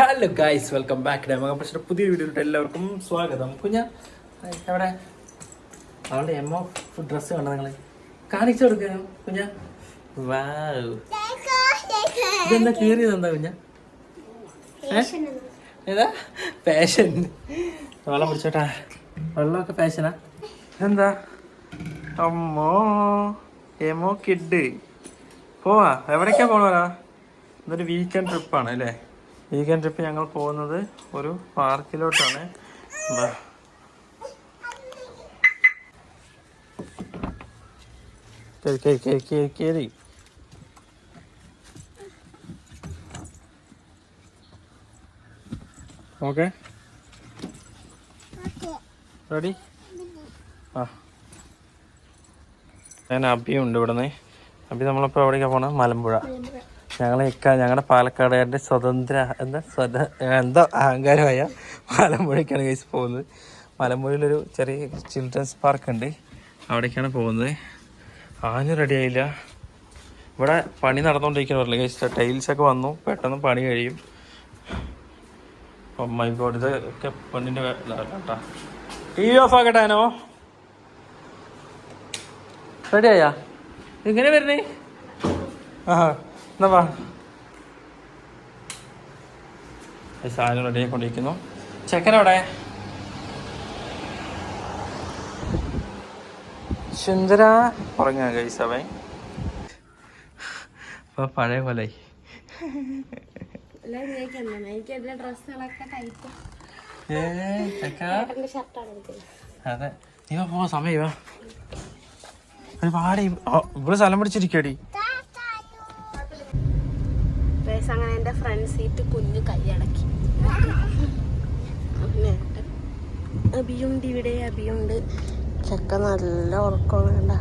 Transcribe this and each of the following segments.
Hello guys welcome back ഡാമകപ്പശയുടെ പുതിയ വീഡിയോയിലോട്ട് എല്ലാവർക്കും സ്വാഗതം. കുഞ്ഞ എവിടെ അവളുടെ എം ഓഫ് ഡ്രസ്സ് കണ്ടോ നിങ്ങൾ കാണിച്ചു കൊടുക്കാനോ കുഞ്ഞ. വാവ് ഇതെന്താ കീറിയത് എന്താ കുഞ്ഞ? ഏതാ? പാഷൻ വെള്ളം പിടിച്ചോട്ടാ വെള്ളമൊക്കെ പാഷനാ എന്താ അമ്മോ എമോ കിഡ് പോവാ. എവിടേക്കാ പോണോ ഇതൊരു വീക്കെൻഡ് ട്രിപ്പാണ് അല്ലേ? വീക്കെൻഡ് ട്രിപ്പ് ഞങ്ങൾ പോകുന്നത് ഒരു പാർക്കിലോട്ടാണ്. ഓക്കെ. റെഡി? ആ. ഞാൻ അബിയുണ്ട് ഇവിടുന്ന്. അബി നമ്മളിപ്പോൾ എവിടേക്കാണ് പോണത് മലമ്പുഴ. ഞങ്ങളെ ഇക്ക ഞങ്ങളുടെ പാലക്കാടുകാരുടെ സ്വതന്ത്ര എന്താ സ്വത എന്തോ അഹങ്കാരമായ മലമ്പുഴയ്ക്കാണ് കഴിച്ച് പോകുന്നത്. മലമ്പുഴയിലൊരു ചെറിയ ചിൽഡ്രൻസ് പാർക്ക് ഉണ്ട്. അവിടേക്കാണ് പോകുന്നത്. ആഞ്ഞു റെഡിയായില്ല ഇവിടെ പണി നടന്നുകൊണ്ടിരിക്കുന്നു പറഞ്ഞില്ല കഴിച്ച ടൈൽസൊക്കെ വന്നു. പെട്ടെന്ന് പണി കഴിയും. മൈ ഗോഡ് ഇതൊക്കെ പെണ്ണിന്റെ കേട്ടാ. ടി വി ഓഫ് ആക്കട്ടാനോ റെഡി ആയാ? എങ്ങനെ വരണേ ആ എന്നാ വാ. സാധനം റെഡി ആയിക്കൊണ്ടിരിക്കുന്നു. ചെക്കനവിടെ സുന്ദര. ഉറങ്ങാ കൈസവൻ അപ്പൊ പഴയ പോലെ. അതെ. നീ പോ സമയം ഒരുപാട് ഇവിടെ സ്ഥലം പിടിച്ചിരിക്കടി ഗൈസ് അങ്ങനെ എന്റെ ഫ്രണ്ട് സീറ്റ് കുഞ്ഞു കൈയടക്കി പിന്നെ അബിയുണ്ട് ഇവിടെ അബിയുണ്ട്. ചെക്ക നല്ല ഉറക്കം വേണ്ട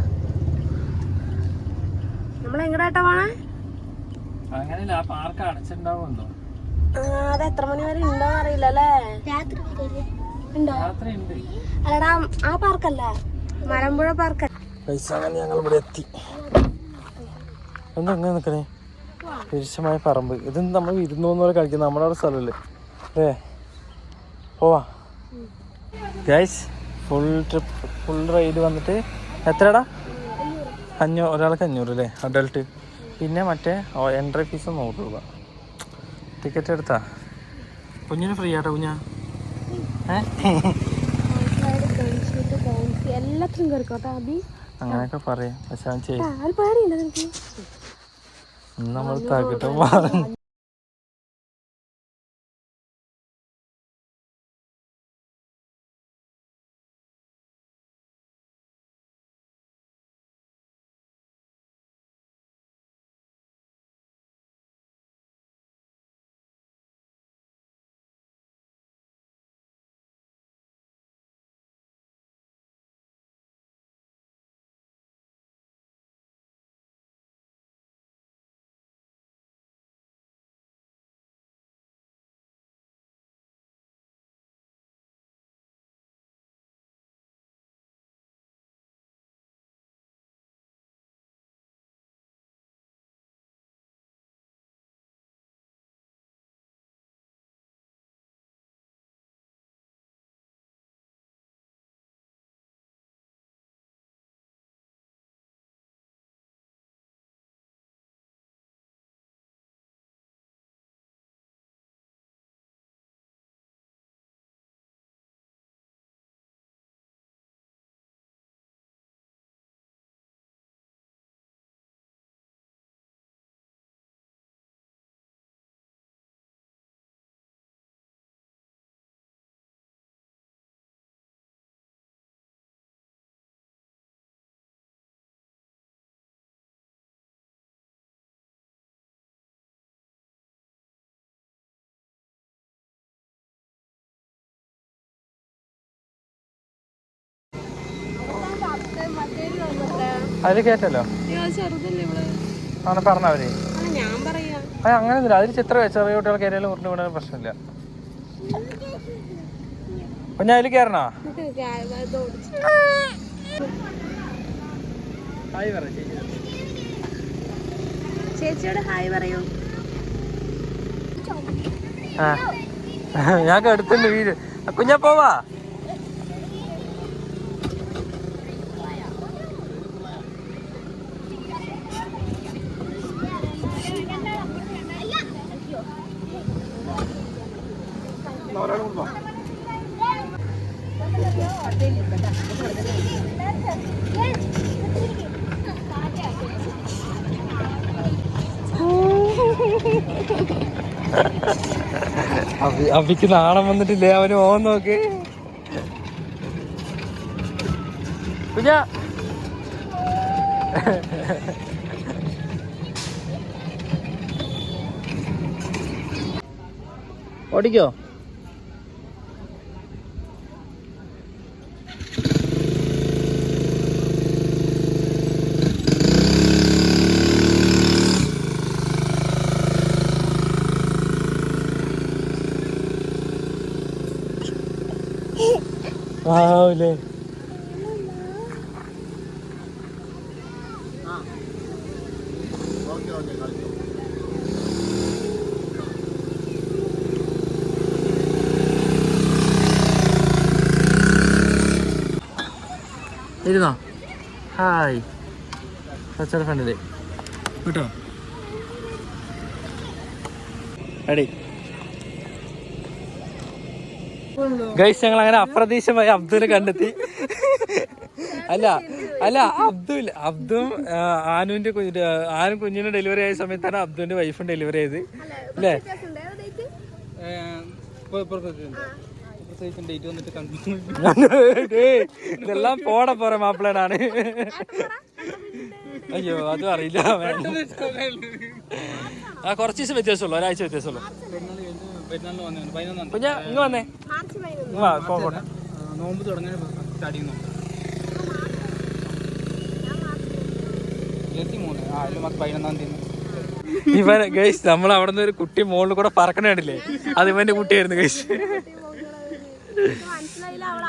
നമ്മൾ എങ്ങടാട്ടാ പോണേ? അങ്ങനെയല്ല ആ പാർക്ക് അടച്ചിട്ടുണ്ടാവുമെന്നോ? ആ, അത് എത്ര മണി വരെ ഉണ്ടോ അറിയില്ല അല്ലേ? ഉണ്ടോ? രാത്രി ഉണ്ട്. അല്ലടാ ആ പാർക്കല്ല മലമ്പുഴ പാർക്ക് പൈസ അങ്ങനെ ഞങ്ങൾ ഇവിടെ എത്തി. എന്താ അങ്ങനെ നിൽക്കണേ വിരുദ്ധമായ പറമ്പ് ഇത് നമ്മൾ ഇരുന്നൂന്ന് പോലെ കളിക്കുന്നത് നമ്മുടെ അവിടെ സ്ഥലമല്ലേ അല്ലേ പോവാ guys full trip full ride വന്നിട്ട് എത്രടാ അഞ്ഞൂറ് ഒരാൾക്ക് അഞ്ഞൂറ് അല്ലേ അഡൾട്ട് പിന്നെ മറ്റേ എൻട്രി ഫീസ് നൂറ് രൂപ ടിക്കറ്റ് എടുത്താ കുഞ്ഞിന് ഫ്രീ ആട്ടോ കുഞ്ഞാ അങ്ങനെയൊക്കെ പറയാം പക്ഷെ അവൻ ആ, അത് പേടിയില്ല നിനക്ക് നമ്മൾ തകിട്ട് മാറും അതിൽ ഇവൾ അങ്ങനെ പറഞ്ഞവര് അത് അങ്ങനെയൊന്നുമില്ല. അതിൽ ചിത്ര ചെറിയ കുട്ടികൾ കയറിയാലും ഉരുണ്ട് വീണാലും പ്രശ്നമില്ല. ഞാൻ അതിൽ കയറണോ ഹായ് പറ ചേച്ചിയോട് ഹായ് പറയൂ. ആ ഞാൻ എടുത്തുണ്ട് വീട്. കുഞ്ഞാ പോവാ. അഭിക്ക് നാണം വന്നിട്ടില്ലേ അവന് ഓൻ നോക്ക്. കുഞ്ഞ. ഓടിക്കോ? ആവൂലേ ഇരുന്നോ? ഹായ്. സച്ചയുടെ ഫ്രണ്ടിൽ. കേട്ടോ? റെഡി ഗൈസ് ഞങ്ങൾ അങ്ങനെ അപ്രതീക്ഷമായി അബ്ദുനെ കണ്ടെത്തി. അല്ല അല്ല അബ്ദുൽ അബ്ദും ആനുവിന്റെ ആനു കുഞ്ഞിനെ ഡെലിവറി ആയ സമയത്താണ് അബ്ദുവിന്റെ വൈഫും ഡെലിവറി ചെയ്ത്. അല്ലേ? ഇതെല്ലാം പോടെ പോറെ മാപ്പിളനാണ് അയ്യോ അതും അറിയില്ല. ആ കുറച്ച് ദിവസം വ്യത്യാസമുള്ളൂ. ഒരാഴ്ച വ്യത്യാസമുള്ളൂ. പിന്നെ ഇങ്ങ് വന്നേ. വാ നോമ്പ് തുടങ്ങാൻ സ്റ്റാർട്ടിങ് നോമ്പ്. ഇരുപത്തി മൂന്ന്. ആ അതിൽ മൊത്തം പതിനൊന്നാം തീയതി. ഇവൻ ഗൈസ് നമ്മൾ അവിടെ നിന്ന് ഒരു കുട്ടി മുകളിൽ കൂടെ പറക്കണ കണ്ടില്ലേ? അത് ഇവന്റെ കുട്ടിയായിരുന്നു ഗൈസ്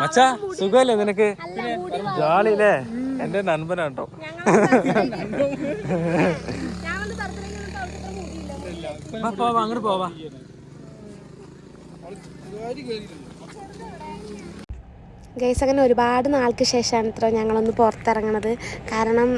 മച്ചാ സുഖമല്ലേ നിനക്ക്? ജാളിയില്ലേ? എന്റെ നൻപനാട്ടോ പോവാ അങ്ങോട്ട് പോവാ. ഗൈസ് അങ്ങനെ ഒരുപാട് നാൾക്ക് ശേഷമാണ് ഇത്ര ഞങ്ങളൊന്ന് പുറത്തിറങ്ങണത്. കാരണം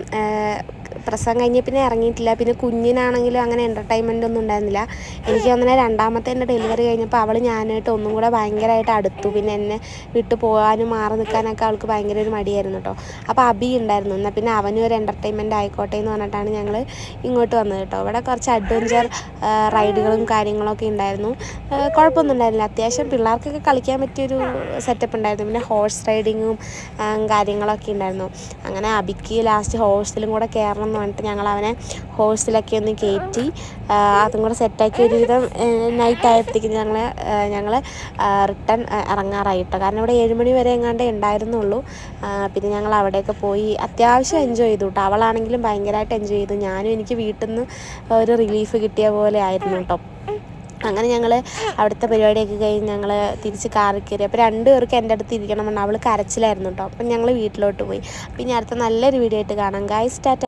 പ്രസവം കഴിഞ്ഞ പിന്നെ ഇറങ്ങിയിട്ടില്ല. പിന്നെ കുഞ്ഞിനാണെങ്കിലും അങ്ങനെ എന്റർടൈൻമെന്റ് ഒന്നും ഉണ്ടായിരുന്നില്ല. എനിക്ക് അങ്ങനെ രണ്ടാമത്തെ എന്റെ ഡെലിവറി കഴിഞ്ഞപ്പോൾ അവൾ ഞാനായിട്ട് ഒന്നും കൂടെ ഭയങ്കരമായിട്ട് അടുത്തു. പിന്നെ എന്നെ വിട്ടു പോകാനും മാറി നിൽക്കാനൊക്കെ അവൾക്ക് ഭയങ്കര ഒരു മടിയായിരുന്നു കേട്ടോ. അപ്പോൾ അബി ഉണ്ടായിരുന്നു. എന്നാൽ പിന്നെ അവനും ഒരു എന്റർടൈൻമെന്റ് ആയിക്കോട്ടെ എന്ന് പറഞ്ഞിട്ടാണ് ഞങ്ങൾ ഇങ്ങോട്ട് വന്നത് കേട്ടോ. ഇവിടെ കുറച്ച് അഡ്വഞ്ചർ റൈഡുകളും കാര്യങ്ങളൊക്കെ ഉണ്ടായിരുന്നു. കുഴപ്പമൊന്നും ഉണ്ടായിരുന്നില്ല. അത്യാവശ്യം പിള്ളേർക്കൊക്കെ കളിക്കാൻ പറ്റിയൊരു സെറ്റപ്പ് ഉണ്ടായിരുന്നു. പിന്നെ ഹോഴ്സ് റൈഡിങ്ങും കാര്യങ്ങളൊക്കെ ഉണ്ടായിരുന്നു. അങ്ങനെ അബിക്ക് ലാസ്റ്റ് ഹോഴ്സിലും കൂടെ കയറണം എന്ന് പറഞ്ഞിട്ട് ഞങ്ങൾ അവനെ ഹോഴ്സിലൊക്കെ ഒന്ന് കയറ്റി അതും കൂടെ സെറ്റാക്കി ഒരുവിധം നൈറ്റ് ആയപ്പോഴത്തേക്കും ഞങ്ങൾ ഞങ്ങൾ റിട്ടേൺ ഇറങ്ങാറായിട്ടോ. കാരണം ഇവിടെ ഏഴുമണി വരെ എങ്ങാണ്ടേ ഉണ്ടായിരുന്നുള്ളൂ. പിന്നെ ഞങ്ങൾ അവിടെയൊക്കെ പോയി അത്യാവശ്യം എൻജോയ് ചെയ്തു കേട്ടോ അവളാണെങ്കിലും ഭയങ്കരമായിട്ട് എൻജോയ് ചെയ്തു. ഞാനും എനിക്ക് വീട്ടിൽ നിന്ന് ഒരു റിലീഫ് കിട്ടിയ പോലെ ആയിരുന്നു കേട്ടോ അങ്ങനെ ഞങ്ങൾ അവിടുത്തെ പരിപാടിയൊക്കെ കഴിഞ്ഞ് ഞങ്ങൾ തിരിച്ച് കാറിൽ കയറി. അപ്പോൾ രണ്ട് പേർക്ക് എന്റെ അടുത്ത് ഇരിക്കണം എന്ന് അവൾ കരച്ചിലായിരുന്നു കേട്ടോ അപ്പം ഞങ്ങൾ വീട്ടിലോട്ട് പോയി. പിന്നെ അടുത്ത നല്ലൊരു വീഡിയോ ആയിട്ട് കാണാം. Guys tata.